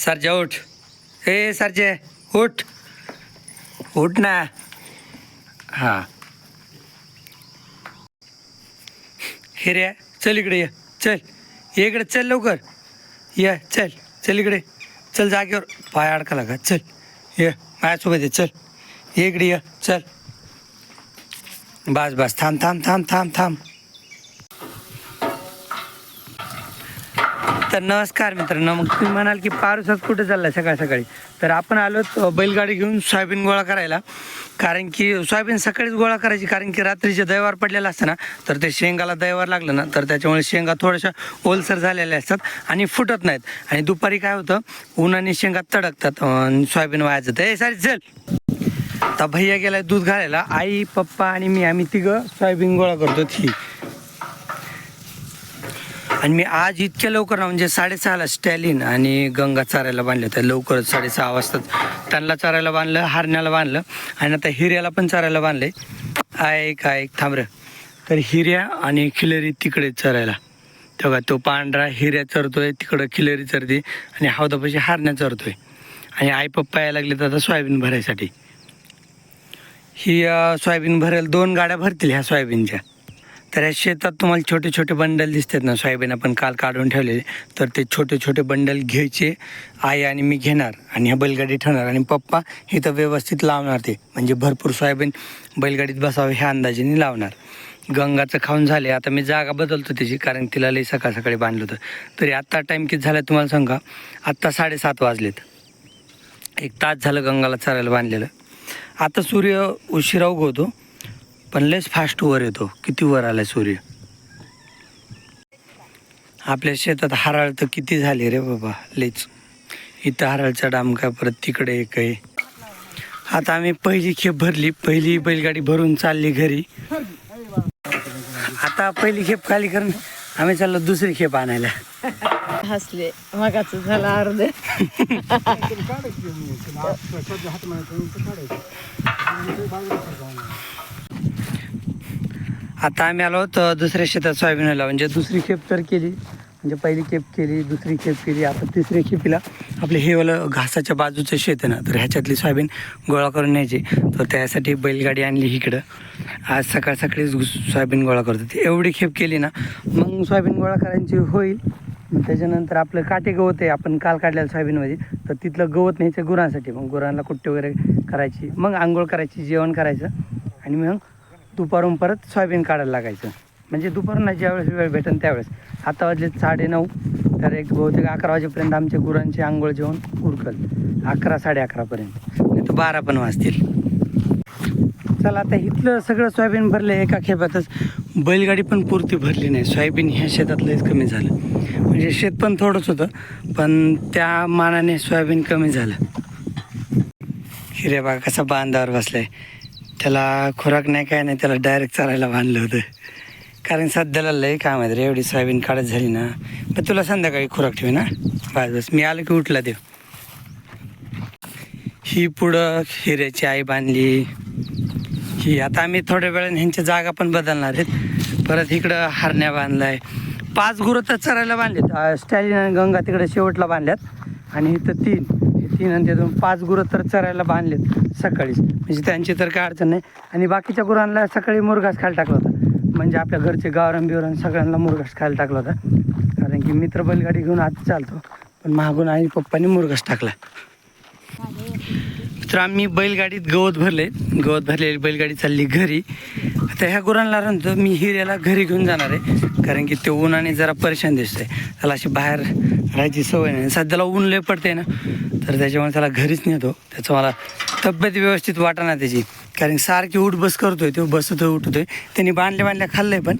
सरजा उठ. ए सरजे उठ. उठ ना. हां. हिऱ्या चल इकडे ये. चल. ये इकडे चल लवकर. ये चल. चल इकडे. चल जागेवर. पाय अडका लागा. चल. ये माझ्यासोबत ये. चल. ये इकडे ये. चल. बस बस. थांब थांब थांब थांब थांब. तर नमस्कार मित्रांनो. मग तुम्ही म्हणाल की पारुसात कुठे चाललाय सकाळ सकाळी? तर आपण आलो बैलगाडी घेऊन सोयाबीन गोळा करायला. कारण की सोयाबीन सकाळीच गोळा करायची कारण की रात्रीचे दैवार पडलेला असतं ना तर ते शेंगाला दैवार लागलं ना तर त्याच्यामुळे शेंगा थोड्याशा ओलसर झालेल्या असतात आणि फुटत नाहीत. आणि दुपारी काय होतं उन्हाने शेंगा तडकतात सोयाबीन वायचं. तर हे सारी चल. आता भैया गेलाय दूध घालायला. आई पप्पा आणि मी आम्ही तिघं सोयाबीन गोळा करतो. ती आणि मी आज इतक्या लवकर ना म्हणजे साडेसहाला स्टॅलिन आणि गंगा चारायला बांधले तर लवकरच साडेसहा वाजता त्यांना चारायला बांधलं हारण्याला बांधलं आणि आता हिऱ्याला पण चारायला बांधले. ऐक ऐक थांबर तर हिऱ्या आणि खिलरी तिकडे चरायला. तेव्हा तो पांढरा हिऱ्या चरतोय तिकडं खिलरी चरते आणि हावदापाशी हारण्या चरतोय. आणि आई पप्पा यायला लागले तर आता सोयाबीन भरायसाठी. ही सोयाबीन भरायला दोन गाड्या भरतील ह्या सोयाबीनच्या. तर या शेतात तुम्हाला छोटे छोटे बंडल दिसतात ना सोयाबीन आपण काल काढून ठेवलेले. तर ते छोटे छोटे बंडल घ्यायचे आई आणि मी घेणार आणि ह्या बैलगाडी ठेवणार. आणि पप्पा इथं व्यवस्थित लावणार ते. म्हणजे भरपूर सोयाबीन बैलगाडीत बसावं ह्या अंदाजेने लावणार. गंगाचं खाऊन झाले. आता मी जागा बदलतो त्याची कारण तिला लई सकाळ सकाळी बांधलं होतं. तरी आत्ता टाईम किती झाला तुम्हाला सांगा? आत्ता साडेसात वाजलेत. एक तास झालं गंगाला चरायला बांधलेलं. आता सूर्य उशिरा उगवतो. पण लयच फास्ट वर येतो. किती वर आलाय सूर्य? आपल्या शेतात हराळ तर किती झाले रे बाबा लयच. इथं हराळचा डाम काय परत तिकडे एक आहे. आता आम्ही पहिली खेप भरली पहिली बैलगाडी भरून चालली घरी. आता पहिली खेप खाली करून आम्ही चाललो दुसरी खेप आणायला. हसले. मगाच झाला अर्ध. आता आम्ही आलो तर दुसऱ्या शेतात सोयाबीनला म्हणजे दुसरी खेप तर केली. म्हणजे पहिली खेप केली दुसरी खेप केली आता तिसरी खेपीला आपले हे वालं घासाच्या बाजूचं शेत आहे ना तर ह्याच्यातली सोयाबीन गोळा करून न्यायची. तर त्यासाठी बैलगाडी आणली इकडं. आज सकाळ सकाळीच सोयाबीन गोळा करतो. ती एवढी खेप केली ना मग सोयाबीन गोळा करायची होईल. मग त्याच्यानंतर आपलं काटे गवत आहे आपण काल काढलेलं सोयाबीनमध्ये तर तिथलं गवत न्यायचं गुरांसाठी. मग गुरांना कुट्टी वगैरे करायची मग आंघोळ करायची जेवण करायचं. आणि मग दुपारून परत सोयाबीन काढायला लागायचं. म्हणजे दुपारून ज्यावेळेस वेळ भेटेल त्यावेळेस. आता वाजले साडे नऊ. तर एक बहुतेक अकरा वाजेपर्यंत आमच्या गुरांचे आंघोळ जेवण उरकल. अकरा साडे अकरापर्यंत नाही तर बारा पण वाजतील. चला आता इथलं सगळं सोयाबीन भरलं एका खेपातच. बैलगाडी पण पुरती भरली नाही. सोयाबीन ह्या शेतातलंच कमी झालं. म्हणजे शेत पण थोडंच होतं पण त्या मानाने सोयाबीन कमी झालं. हिरे बघा कसा बांधावर बसलाय. त्याला खुराक नाही काय नाही त्याला डायरेक्ट चालायला बांधलं होतं. कारण सध्याला लय काम आहे रे एवढी सोयाबीन काढत झाली ना. पण तुला संध्याकाळी खुराक ठेवी ना. बस बस. मी आलं की उठला देव. ही पुढं हिऱ्याची आई बांधली. ही आता आम्ही थोड्या वेळाने ह्यांच्या जागा पण बदलणार आहेत. परत इकडं हरण्या बांधलाय. पाच गुरं तर चरायला बांधलेत. स्टॅलिन आणि गंगा तिकडे शेवटला बांधल्यात. आणि इथं तीन. तीन आणि त्यातून पाच गुरं तर चरायला बांधलेत सकाळीच म्हणजे त्यांची तर काय अडचण नाही. आणि बाकीच्या गुरांना सकाळी मुरघास खायला टाकला होता. म्हणजे आपल्या घरचे गावरान बिवरान सगळ्यांना मुरघास खायला टाकला होता. कारण की मित्र बैलगाडी घेऊन आत चालतो. पण मागून आई पप्पानी मुरघास टाकला. तर आम्ही बैलगाडीत गवत भरले. गवत भरलेली बैलगाडी चालली घरी. आता ह्या गुरांना नंतर मी हिऱ्याला घरी घेऊन जाणार आहे. कारण की ते उन्हाने जरा परेशान दिसतंय. त्याला अशी बाहेर राहायची सवय नाही. सध्याला ऊन लय पडते ना. तर त्याच्यामुळे त्याला घरीच नेतो. त्याचं मला तब्येत व्यवस्थित वाटाना त्याची. कारण सारखी उठ बस करतोय तो बसतोय उठतोय. त्यांनी बांधल्या बांधल्या खाल्लंय पण.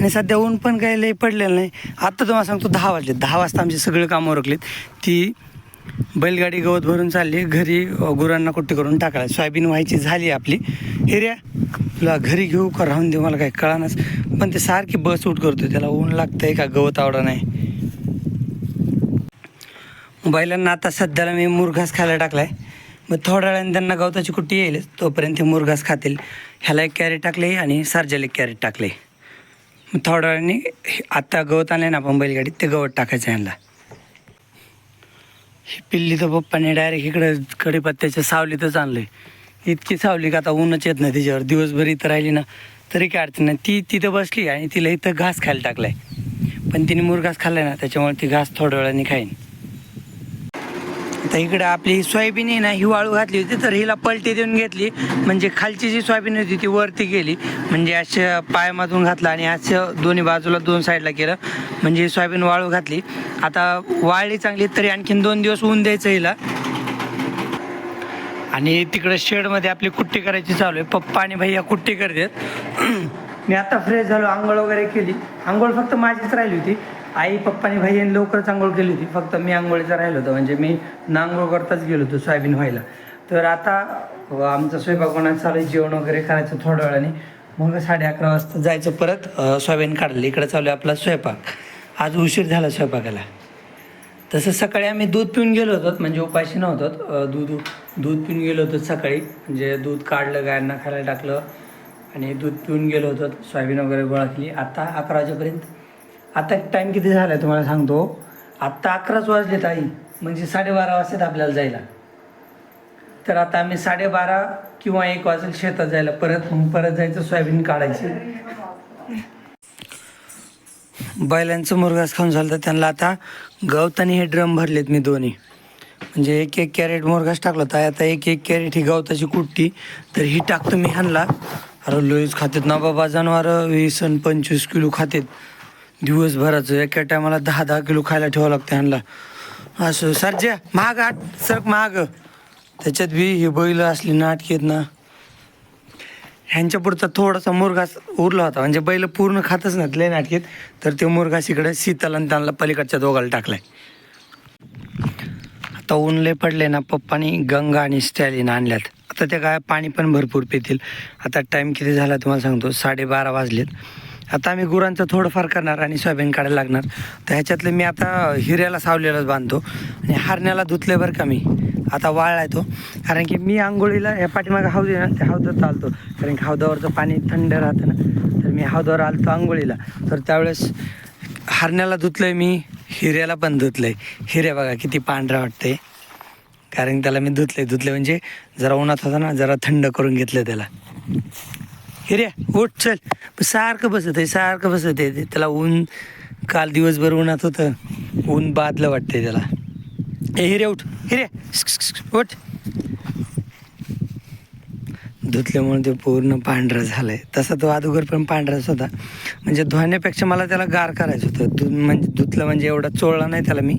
आणि सध्या ऊन पण काही लय पडलेलं नाही. आत्ता तुम्हाला सांगतो दहा वाजले दहा वाजता आमची सगळी कामं उरकलीत. ती बैलगाडी गवत भरून चालली घरी गुरांना कुट्टी करून टाकायला सोयाबीन व्हायची झाली आपली. हिऱ्या तुला घरी घेऊ का राहून देऊ? मला काही कळानच. पण ते सारखी बस उठ करतो त्याला ऊन लागतंय का? गवत आवडा नाही. बैलांना आता सध्याला मी मुरघास खायला टाकलाय. मग थोड्या वेळाने त्यांना गवताची कुट्टी येईल. तोपर्यंत ते मुरघास खातील. ह्याला एक कॅरेट टाकले आणि सार्जाला एक कॅरेट टाकले मग थोड्या वेळाने हे- गवत आणले ना आपण बैलगाडीत ते गवत टाकायचं ह्यांना ही पिल्ली तर पप्पाने डायरेक्ट इकडं कढीपत्त्याच्या सावलीतच आणले इतकी सावली का आता ऊनच येत नाही तिच्यावर दिवसभर इथं राहिली ना तरी काय अडचण नाही. ती तिथं बसली आणि तिला इथं घास खायला टाकलाय. पण तिने मुरघास खाल्लाय ना त्याच्यामुळे ती घास थोड्या वेळाने खाईन. आता इकडं आपली सोयाबीन आहे ना ही वाळू घातली होती तर हिला पलटी देऊन घेतली. म्हणजे खालची जी सोयाबीन होती ती वरती गेली. म्हणजे अशा पायामधून घातला आणि असं दोन्ही बाजूला दोन साईडला केलं. म्हणजे सोयाबीन वाळू घातली. आता वाळली चांगली तरी आणखीन दोन दिवस ऊन द्यायचं हिला. आणि तिकडं शेडमध्ये आपली कुट्टी करायची चालू आहे. पप्पा आणि भैया कुट्टी करतात. मी आता फ्रेश झालो आंघोळ वगैरे केली. आंघोळ फक्त माझीच राहिली होती. आई पप्पानी भैयाने लवकरच आंघोळ केली होती. फक्त मी आंघोळीचा राहिलो होतो. म्हणजे मी नांघोळ करताच गेलो होतो सोयाबीन व्हायला. तर आता आमचं आमचा स्वयंपाक बनवायचं चालू आहे. जेवण वगैरे करायचं थोड्या वेळाने. मग साडे अकरा वाजता जायचं परत सोयाबीन काढलं. इकडे चालू आहे आपला स्वयंपाक. आज उशीर झाला स्वयंपाकाला. तसं सकाळी आम्ही दूध पिऊन गेलो होतो. म्हणजे उपाशी नव्हतो. दूध दूध पिऊन गेलो होतो सकाळी. म्हणजे दूध काढलं गायांना खायला टाकलं. आणि दूध पिऊन गेलो होतो. सोयाबीन वगैरे गोळा केली. आता अकरा वाजेपर्यंत आता टाईम किती झाला आहे तुम्हाला सांगतो? आत्ता अकराच वाजलेत आई म्हणजे साडेबारा वाजतात आपल्याला जायला. तर आता आम्ही साडेबारा किंवा एक वाजेल शेतात जायला. परत मग परत जायचं सोयाबीन काढायची. बैलांचं मुरगास खाऊन झालं तर त्यांना आता गवताने हे ड्रम भरलेत मी दोन्ही. म्हणजे एक एक कॅरेट मुरगास टाकला होता आता एक एक कॅरेट ही गवताची कुट्टी. तर ही टाकतो मी ह्यांना. अरे लोईच खातात ना बाबा जनावर वीस आणि पंचवीस किलो खातात दिवसभराचं एका टायमाला दहा दहा किलो खायला ठेवावं लागतं ह्यांना असं सरज्या महाग आठ सरक महाग. त्याच्यात बी हे बैल असली नाटकी आहेत ना. ह्यांच्या पुढचा थोडासा मुरघास उरला होता. म्हणजे बैल पूर्ण खातच नाहीत लय नाटकीत तर ते मुरघास इकडे शीतल आणि त्यांना पलीकडच्या दोघाला टाकलाय. आता ऊन लय पडले ना पप्पानी गंगा आणि स्टॅलिन आणल्यात. आता त्या काय पाणी पण भरपूर पितील. आता टाईम किती झाला तुम्हाला सांगतो साडेबारा वाजलेत. आता आम्ही गुरांचं थोडंफार करणार आणि सोयाबीन काढायला लागणार. तर ह्याच्यातलं मी आता हिऱ्याला सावलेलाच बांधतो. आणि हरण्याला धुतले बरं का मी. आता वाळलाय तो. कारण की मी आंघोळीला या पाठीमागं हौद आहे ना त्या हौदात चालतो. कारण की हौदावरचं पाणी थंड राहतं ना. तर मी हौदावर आलतो आंघोळीला. तर त्यावेळेस हरण्याला आहे मी हिऱ्याला पण धुतलं आहे हिऱ्या बघा किती पांढरा वाटते कारण त्याला मी धुतले धुतले म्हणजे जरा उन्हात होता ना जरा थंड करून घेतलं त्याला. हिऱ्या उठ चल. सारखं बसत आहे सारखं बसत आहे. त्याला ऊन काल दिवसभर उन्हात होतं. ऊन बादलं वाटतंय त्याला. ए हिरे उठ. हिरे. उठ. धुतल्यामुळे ते पूर्ण पांढरा झालंय. तसा तो अगोदर पण पांढराच होता. म्हणजे धुण्यापेक्षा मला त्याला गार करायचं होतं. धु म्हणजे धुतलं म्हणजे एवढा चोळला नाही त्याला मी.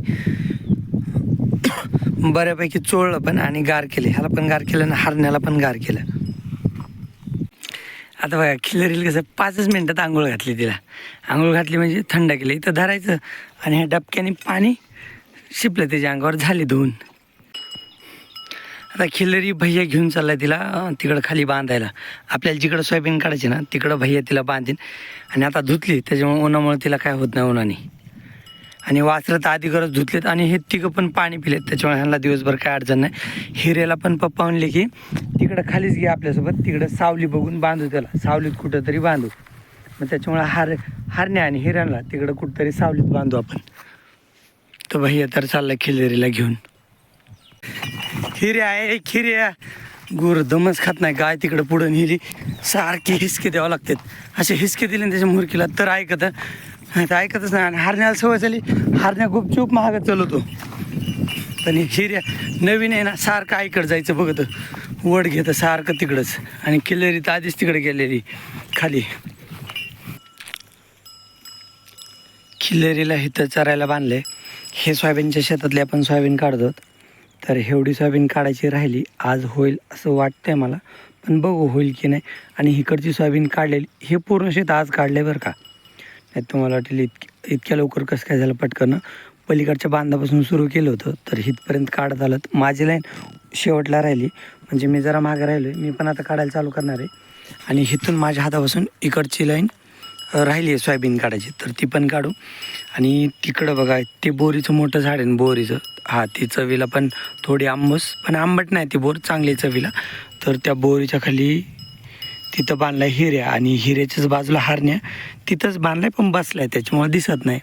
बऱ्यापैकी चोळलं पण आणि गार केले. ह्याला पण गार केलं आणि हरण्याला पण गार केलं. आता बघा खिलरीला कसं पाचच मिनटात आंघोळ घातली तिला. आंघोळ घातली म्हणजे थंड केलं. इथं धरायचं आणि ह्या डबक्याने पाणी शिपलं त्याच्या अंगावर. झाली धुवून. आता खिलरी भैया घेऊन चाललाय तिला तिकडं खाली बांधायला. आपल्याला जिकडं सोयाबीन काढायची ना तिकडं भैया तिला बांधीन. आणि आता धुतली त्याच्यामुळे उन्हामुळे तिला काय होत नाही उन्हाने. आणि वासरं तर आधी गरज धुतलेत आणि हे तिघं पण पाणी पिलेत. त्याच्यामुळे ह्यांना दिवसभर काय अडचण नाही. हिरेला पण पप्पा म्हणले की तिकडं खालीच घे आपल्यासोबत तिकडं सावली बघून बांधू त्याला. सावलीत कुठं तरी बांधू. मग त्याच्यामुळे हार हारण्या आणि हिऱ्यांना तिकडं कुठंतरी सावलीत बांधू आपण. तर भैया तर चालला खिलेरीला घेऊन. हिरे आहे खिर्या गुर दमच खात नाही. गाय तिकडं पुढं नेली. सारखे हिसके द्यावं लागतात. असे हिसके दिले त्याच्या मुरकीला तर ऐकतं नाही तर ऐकतच नाही. आणि हारण्याला सवय झाली. हारण्या गुपचूप महाग चालवतो पण हे हिऱ्या नवीन आहे ना सारखं आईकडं जायचं बघत. वड घेतं सारखं तिकडंच. आणि किल्लेरी तर आधीच तिकडे गेलेली. खाली. खिल्लेरीला हिथं चरायला बांधले हे सोयाबीनच्या शेतातले आपण सोयाबीन काढतो तर एवढी सोयाबीन काढायची राहिली आज होईल असं वाटतंय मला. पण बघू होईल की नाही. आणि इकडची सोयाबीन काढलेली हे पूर्ण शेत आज काढले बरं का. नाही तुम्हाला वाटेल इतक इतक्या लवकर कसं काय झालं पटकन. पलीकडच्या बांधापासून सुरू केलं होतं तर इथपर्यंत काढत आलं. माझी लाईन शेवटला राहिली. म्हणजे मी जरा मागे राहिलो मी पण आता काढायला चालू करणार आहे. आणि इथून माझ्या हातापासून इकडची लाईन राहिली आहे सोयाबीन काढायची. तर ती पण काढू. आणि तिकडं बघा ते बोरीचं मोठं झाड आहे ना बोरीचं. हा ती चवीला पण थोडी आंबस. पण आंबट नाही ती बोर चांगली आहे चवीला. तर त्या बोरीच्या खाली तिथं बांधलाय हिऱ्या आणि हिऱ्याच्याच बाजूला हारण्या. तिथंच बांधलाय पण बसलाय त्याच्यामुळे दिसत नाही.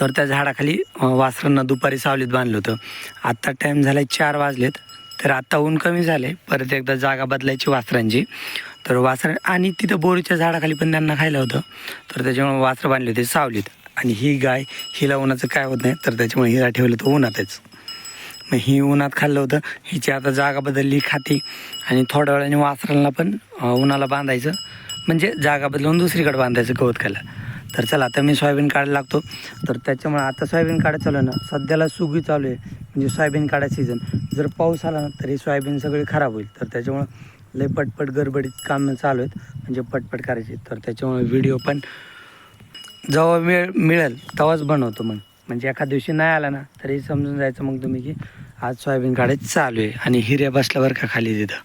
तर त्या झाडाखाली वासरांना दुपारी सावलीत बांधलं होतं. आत्ता टाईम झाला आहे चार वाजलेत तर आत्ता ऊन कमी झाले परत एकदा जागा बदलायची वासरांची. तर वासर आणि तिथं बोरीच्या झाडाखाली पण त्यांना खायला होतं. तर त्याच्यामुळे वासरं बांधले होते सावलीत. आणि ही गाय हिला उन्हाचं काय होत नाही तर त्याच्यामुळे हिला ठेवलं तर उन्हातच. मग ही उन्हात खाल्लं होतं. हिची आता जागा बदलली खाती. आणि थोड्या वेळाने वासरांना पण उन्हाला बांधायचं. म्हणजे जागा बदलून दुसरीकडे बांधायचं गवत खायला तर चला आता मी सोयाबीन काढायला लागतो. तर त्याच्यामुळे आता सोयाबीन काढायला चालू आहे ना. सध्याला सुगी चालू आहे. म्हणजे सोयाबीन काढायचं सीझन जर पाऊस आला ना तरी सोयाबीन सगळी खराब होईल. तर त्याच्यामुळं लय पटपट गडबडीत कामं चालू आहेत. म्हणजे पटपट करायची. तर त्याच्यामुळे व्हिडिओ पण जेव्हा वेळ मिळेल तेव्हाच बनवतो मग म्हणजे एखाद दिवशी नाही आला ना तरी समजून जायचं मग तुम्ही की आज सोयाबीन काढायचं चालू आहे आणि हिऱ्या बसल्यावर का खाली तिथं.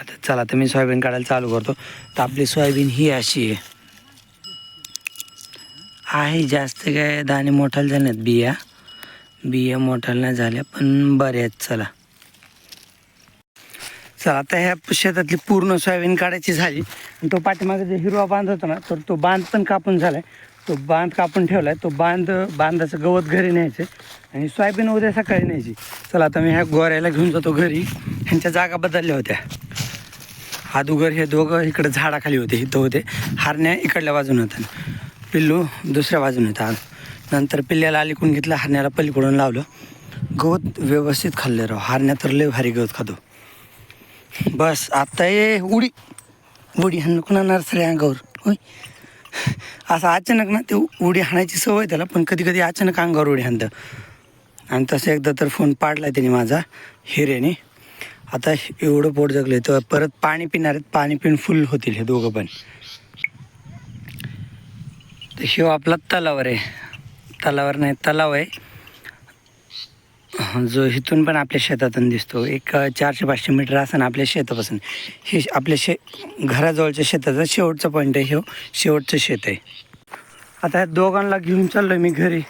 आता चला तर मी सोयाबीन काढायला चालू करतो. तर आपली सोयाबीन ही अशी आहे. आहे जास्त काय दाणे मोठाल नाहीत बिया. बिया मोठाल नाही झाल्या पण बऱ्या आहेत चला. चला आता ह्या शेतातली पूर्ण सोयाबीन काढायची झाली. आणि तो पाठीमागे जे हिरवा बांध होता ना तर तो बांध पण कापून झालाय. तो बांध कापून ठेवला आहे तो बांध बांधाचं गवत घरी न्यायचं आणि सोयाबीन उद्या सकाळी न्यायची. चला आता मी ह्या गोऱ्याला घेऊन जातो घरी. ह्यांच्या जागा बदलल्या होत्या. अदुगर हे दोघं इकडं झाडाखाली होते इथं होते. हरण्या इकडल्या बाजून होत्या. पिल्लू दुसऱ्या बाजून होता. नंतर पिल्ल्याला अलीकडून घेतलं हारण्याला पलीकडून लावलं. गवत व्यवस्थित खाल्लं राव. हारण्या तर लय भारी गवत खातो. बस आता ये उडी. उडी ह्यांना कुणा नर्सरी अंगावर? होय? असं अचानक ना ते उडी हाणायची सवय त्याला पण कधी कधी अचानक अंगावर उडी हाणतं. आणि तसं एकदा तर फोन पाडला त्याने माझा हिरेने. आता एवढं पोट जगले तर परत पाणी पिणार आहेत पाणी पिऊन फुल होतील हे दोघं पण. तर शिव आपला तलावर आहे. तलावर नाही तलाव आहे. जो इथून पण आपल्या शेतातून दिसतो. एक चारशे पाचशे मीटर असं आपल्या शेतापासून. हे आपल्या शे घराजवळच्या शेताचा शेवटचा पॉईंट आहे हे. शेवटचं शेत आहे. आता दोघांना घेऊन चाललो मी घरी.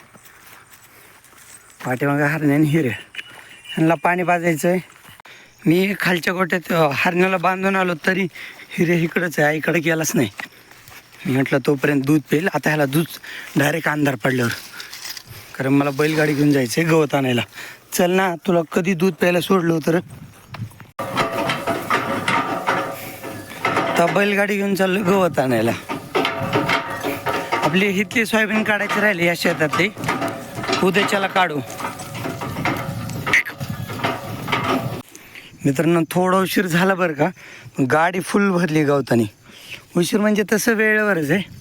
पाठीमागे हरणे आणि हिरे ह्यांना पाणी पाजायचं आहे मी खालच्या गोट्यात हरण्याला बांधून आलो तरी हिरे इकडंच आहे. इकडे गेलाच नाही. मी म्हटलं तोपर्यंत दूध पेल आता ह्याला दूध डायरेक्ट अंधार पडल्यावर. कारण मला बैलगाडी घेऊन जायचं आहे गवत आणायला. चल ना तुला कधी दूध प्यायला सोडलं तर. बैलगाडी घेऊन चाललो गवत आणायला. आपली हिथली सोयाबीन काढायची राहिली या शेतातली. उद्याच्याला काढू. मित्रांनो थोडा उशीर झाला बरं का? गाडी फुल भरली गवतानी. उशीर म्हणजे तसं वेळेवरच आहे.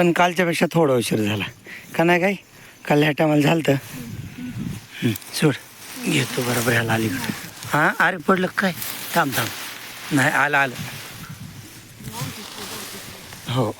पण कालच्यापेक्षा थोडा उशीर झाला. का नाही काय? काल ह्या टायमाला झालं तर सोड. घेतो बरोबर ह्याला अलीकडे. हां? अरे पडलं काय? थांब थांब. नाही आलं आलं. हो.